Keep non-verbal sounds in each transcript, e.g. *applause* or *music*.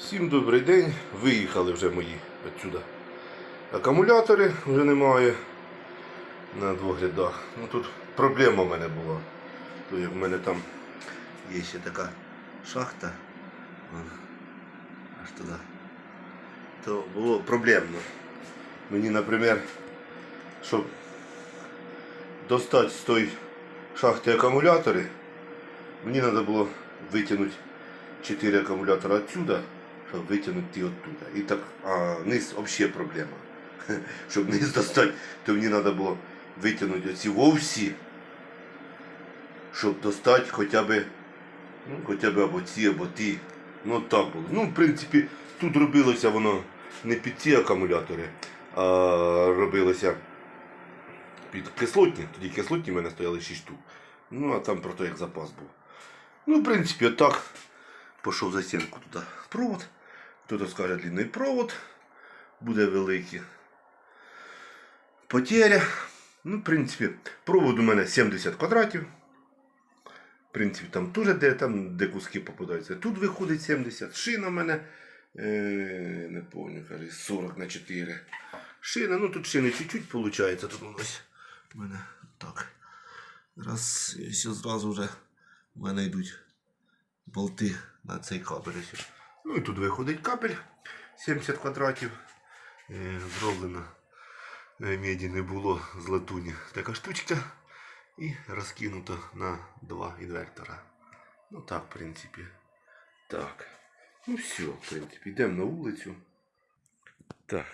Всім добрий день. Виїхали вже мої відсюди. Акумулятори вже немає на двох рядах. Ну тут проблема в мене була. То в мене там є ще така шахта. Аж туди. То було проблемно. Мені, наприклад, щоб достати з тої шахти акумулятори, мені треба було витягнути 4 акумулятора отсюда, витягнути оттуда. І так, а низ взагалі проблема. *laughs* Щоб низ достати, то мені треба було витягнути оці вовсі, щоб достати хоча б, ну, хоча б або ці, або ті. Ну так було. Ну, в принципі, тут робилося воно не під ці акумулятори, а робилося під кислотні. Тоді кислотні в мене стояли 6 штук. Ну, а там просто як запас був. Ну, в принципі, отак. Пішов за стінку туди провод. Хтось скаже длинний провод. Буде великий. Потеря. Ну, в принципі, провод у мене 70 квадратів. В принципі, там теж де, там, де куски попадаються. Тут виходить 70. Шина в мене. Е, не пам'ятаю, каже, 40 на 4. Шина, ну тут шини чуть-чуть виходить. Тут ось у мене так. Раз, все зразу вже в мене йдуть болти на цей кабель. Ну і тут виходить кабель 70 квадратів. Е, Зроблено е, меді не було з латуні така штучка. І розкинуто на два інвертора. Ну так, в принципі. Так. Ну все, в принципі, йдемо на вулицю. Так.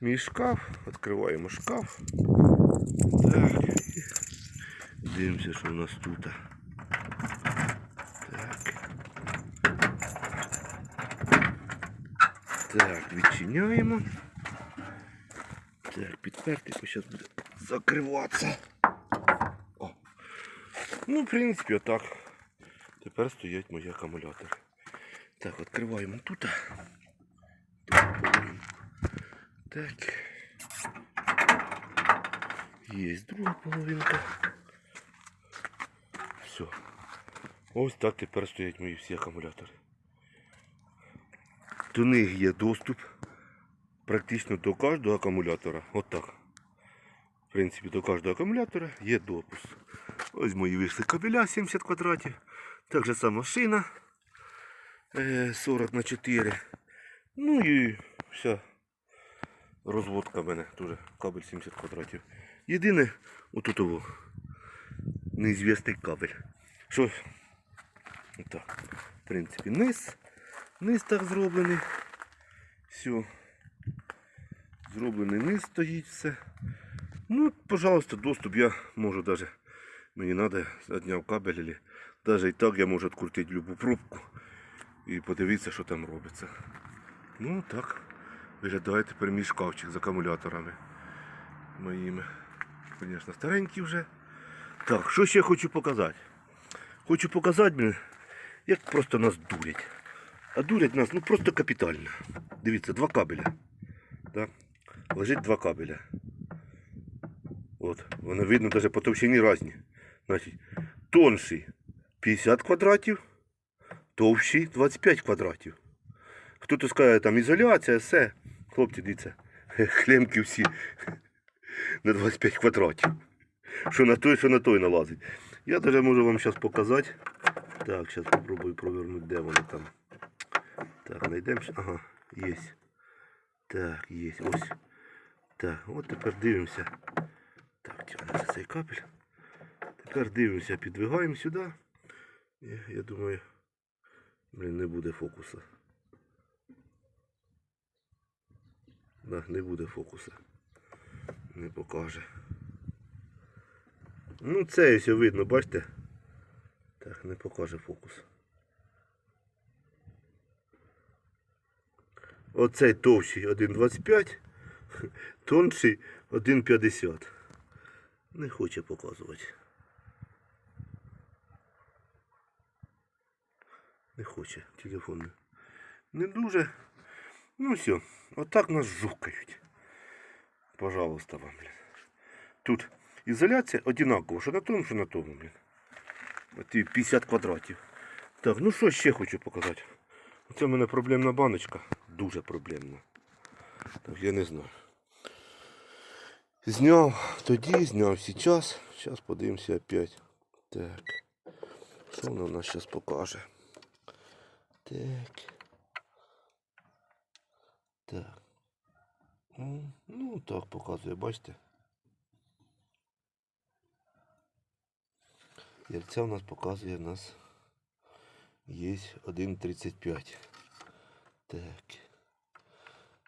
Мій шкаф. Відкриваємо шкаф. Так. Дивимося, що у нас тут. Так, відчиняємо. Так, підперти, зараз буде закриватися. О. Ну, в принципі, отак. Тепер стоять мої акумулятори. Так, відкриваємо тут. Так. Є друга половинка. Все. Ось так тепер стоять мої всі акумулятори. До них є доступ практично до кожного акумулятора. Отак. В принципі, до кожного акумулятора є допуск. Ось мої вийшли кабеля 70 квадратів. Так же сама шина е, 40 на 4. Ну і вся розводка в мене теж кабель 70 квадратів. Єдине, отут ово, неізвісний кабель. Що так, в принципі, низ. Низ так зроблений. Все. Зроблений низ стоїть все. Ну, пожалуйста, доступ я можу даже. Мені треба, одняв кабель, или даже і так я можу відкрутити любу пробку і подивитися, що там робиться. Ну так. Виглядає тепер мій шкафчик з акумуляторами моїми. Звісно, старенькі вже. Так, що ще хочу показати? Хочу показати, як просто нас дурять. А дурять нас ну просто капітально. Дивіться, два кабеля. Так? Лежить два кабеля. От, воно видно навіть по товщині різні. Значить, тонший 50 квадратів, товщий 25 квадратів. Хто-то скаже, там ізоляція, все. Хлопці, дивіться, *laughs* клемки всі *laughs* на 25 квадратів. Що на той, що на той налазить. Я даже можу вам зараз показати. Так, зараз спробую провернути, де вони там. Так, знайдемо. Ага, є. Так, є. Ось. Так, от тепер дивимося. Так, тягнеться цей капель. Тепер дивимося, підвигаємо сюди. І, я думаю, блін, не буде фокуса. Да, не буде фокуса. Не покаже. Ну, це все видно, бачите? Так, не покаже фокус. Оцей товщий 1,25, *laughs* тонший 1,50. Не хоче показувати. Не хоче телефон. не- Не дуже. Ну все, отак нас жукають. Пожалуйста вам, блін. Тут ізоляція одинакова, що на тому, що на тому, блін. От і 50 квадратів. Так, ну що ще хочу показати. Це в мене проблемна баночка. Дуже проблемна. Так я не знаю. Зняв тоді, зняв зараз. Зараз подивимося опять. Так. Що воно в нас зараз покаже? Так. Так. Ну, так показує, бачите? Ярця у нас показує у нас є 1.35. Так.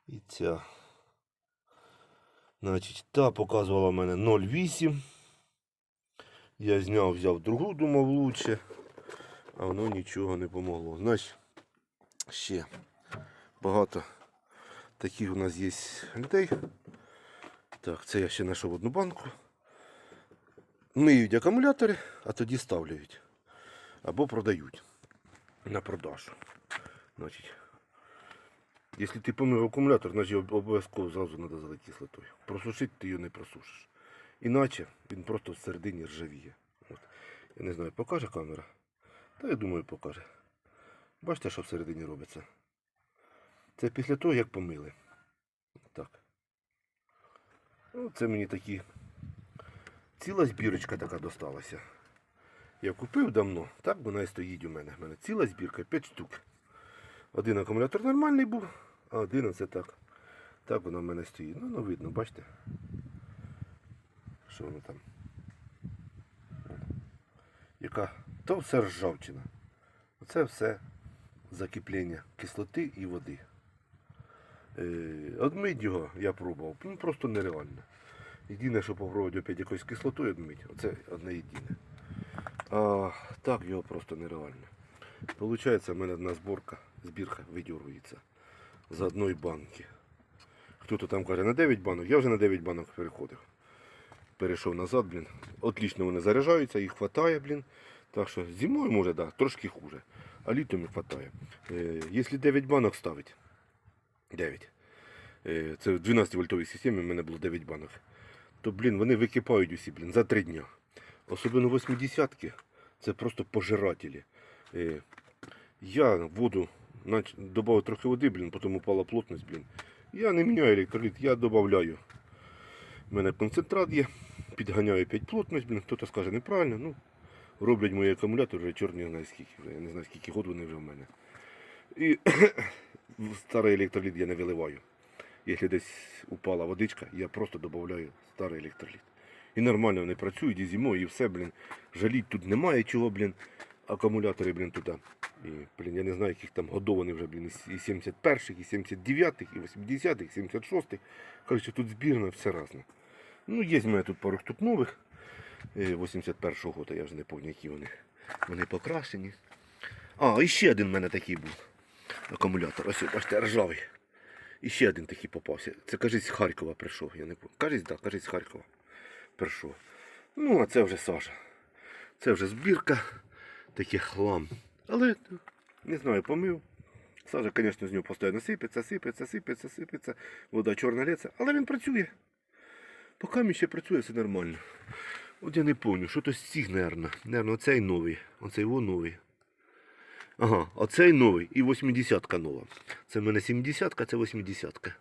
І ця. Значить, та показувала в мене 0,8. Я зняв, взяв другу, думав лучше. А воно нічого не помогло. Значить, ще багато таких у нас є людей. Так, це я ще знайшов одну банку. Миють акумулятори, а тоді ставляють. Або продають на продажу. Значить, якщо ти помив акумулятор, значить обов'язково зразу треба залити кислотою. Просушити ти його не просушиш. Іначе він просто всередині ржавіє. От. Я не знаю, покаже камера. Та я думаю, покаже. Бачите, що всередині робиться? Це після того, як помили. Так. Ну, це мені такі. Ціла збірочка така досталася. Я купив давно, так вона і стоїть у мене. У мене ціла збірка, 5 штук. Один акумулятор нормальний був, а один оце так. Так вона в мене стоїть. Ну, ну видно, бачите? Що воно там? Яка? То все ржавчина. Оце все закиплення кислоти і води. Е, Одмить його я пробував. Ну просто нереально. Єдине, що попробувати опять якоюсь кислотою одмить, оце одне єдине. А так його просто нереально. Получається, в мене одна зборка, збірка видергується з одної банки. Хто-то там каже на 9 банок, я вже на 9 банок переходив. Перейшов назад, блін. Отлично вони заряджаються, їх хватає, блін. Так що зимою може, да, трошки хуже. А літом їх хватає. Е, якщо 9 банок ставить, 9. Е, це в 12 вольтовій системі в мене було 9 банок. То, блін, вони википають усі, блін, за 3 дня. Особливо 80-ки, це просто пожирателі. Е, я воду додав трохи води, блін, потім упала плотність, блін. Я не міняю електроліт, я додаю. У мене концентрат є, підганяю 5 плотність, блін, хтось скаже неправильно. Ну, роблять мої акумулятори вже чорні, не знаю скільки, вже, я не знаю скільки год вони вже в мене. І *coughs* старий електроліт я не виливаю. Якщо десь упала водичка, я просто додаю старий електроліт. І нормально вони працюють і зимою, і все, блін. Жаліть тут немає чого, блін. Акумулятори, блін, туди. І, блін, я не знаю, яких там годовані вже, блін, і 71-х, і 79-х, і 80-х, і 76-х. Коротше, тут збірно, все разне. Ну, є в мене тут пару штук нових. е, 81-го року, я вже не пам'ятаю, які вони. Вони покрашені. А, і ще один в мене такий був. Акумулятор. Ось, бачите, ржавий. І ще один такий попався. Це, кажуть, з Харкова прийшов. Я не. Кажуть, так, кажуть, з Харкова прийшов. Ну, а це вже Саша. Це вже збірка, такий хлам. Але не знаю, помив. Сажа, звісно, з нього постійно сипеться, сипеться, сипеться, сипеться. Вода чорна лється, але він працює. Поки він ще працює, все нормально. От я не пам'ятаю, що то стіг, мабуть. Наверно, оцей новий. Оцей його новий. Ага, оцей новий і 80-ка нова. Це в мене 70-ка, це 80-ка.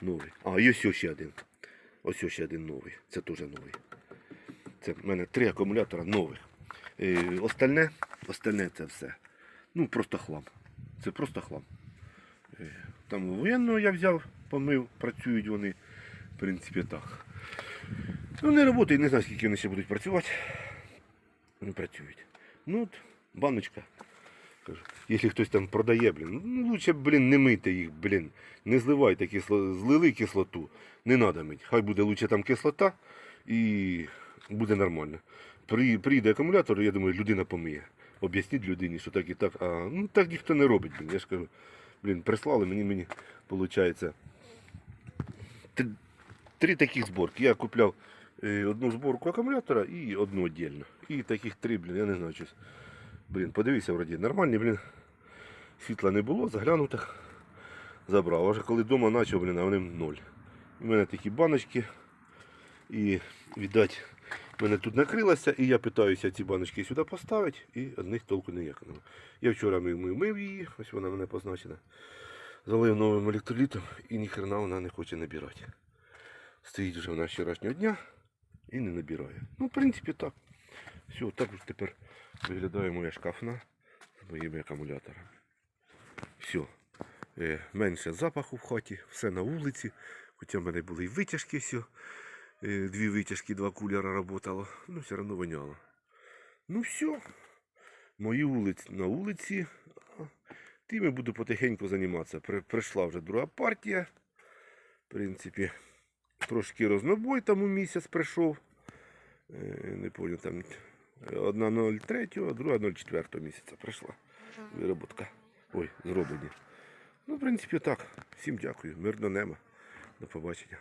Новий. А, ось ще один. Ось ще один новий. Це теж новий. Це в мене три акумулятора нових. Е, остальне, остальне це все. Ну, просто хлам. Це просто хлам. Е, Там воєнного я взяв, помив, працюють вони. В принципі, так. Ну, не працюють, не знаю, скільки вони ще будуть працювати. Не працюють. Ну, от, баночка. Якщо хтось там продає, блін, ну лучше, блін, не мийте їх, блін. Не зливайте кисло... злили кислоту. Не треба мити. Хай буде лучше там кислота і буде нормально. При... Прийде акумулятор, я думаю, людина помиє. Об'ясніть людині, що так і так. А ну так ніхто не робить, блін. Я ж кажу, блін, прислали мені, мені, виходить, три, три таких зборки. Я купляв е, одну зборку акумулятора і одну віддільно. І таких три, блін, я не знаю щось. Блін, подивися, вроді нормальні, блін. Світла не було, заглянув так. Забрав. А вже коли вдома почав, блін, а вони ноль. У мене такі баночки. І, віддать, мене тут накрилася, і я питаюся ці баночки сюди поставити, і одних толку ніякого. Я вчора мив, мив, мив її, ось вона мене позначена. Залив новим електролітом і ніхрена вона не хоче набирати. Стоїть вже вона вчорашнього дня і не набирає. Ну, в принципі, так. Все, так ось тепер виглядає моя шкафна з моїми акумуляторами. Все. Е, менше запаху в хаті, все на вулиці. Хоча в мене були і витяжки все. Дві витяжки, два кулера працювало. Ну, все одно воняло. Ну все. Мої вулиці на вулиці. А Тим я буду потихеньку займатися. Прийшла вже друга партія. В принципі, трошки рознобой там у місяць прийшов. Е, не пам'ятаю, там одна 0,3, а друга 0,4 місяця прийшла. Вироботка. Ой, зроблені. Ну, в принципі, так. Всім дякую. Мирно нема. До побачення.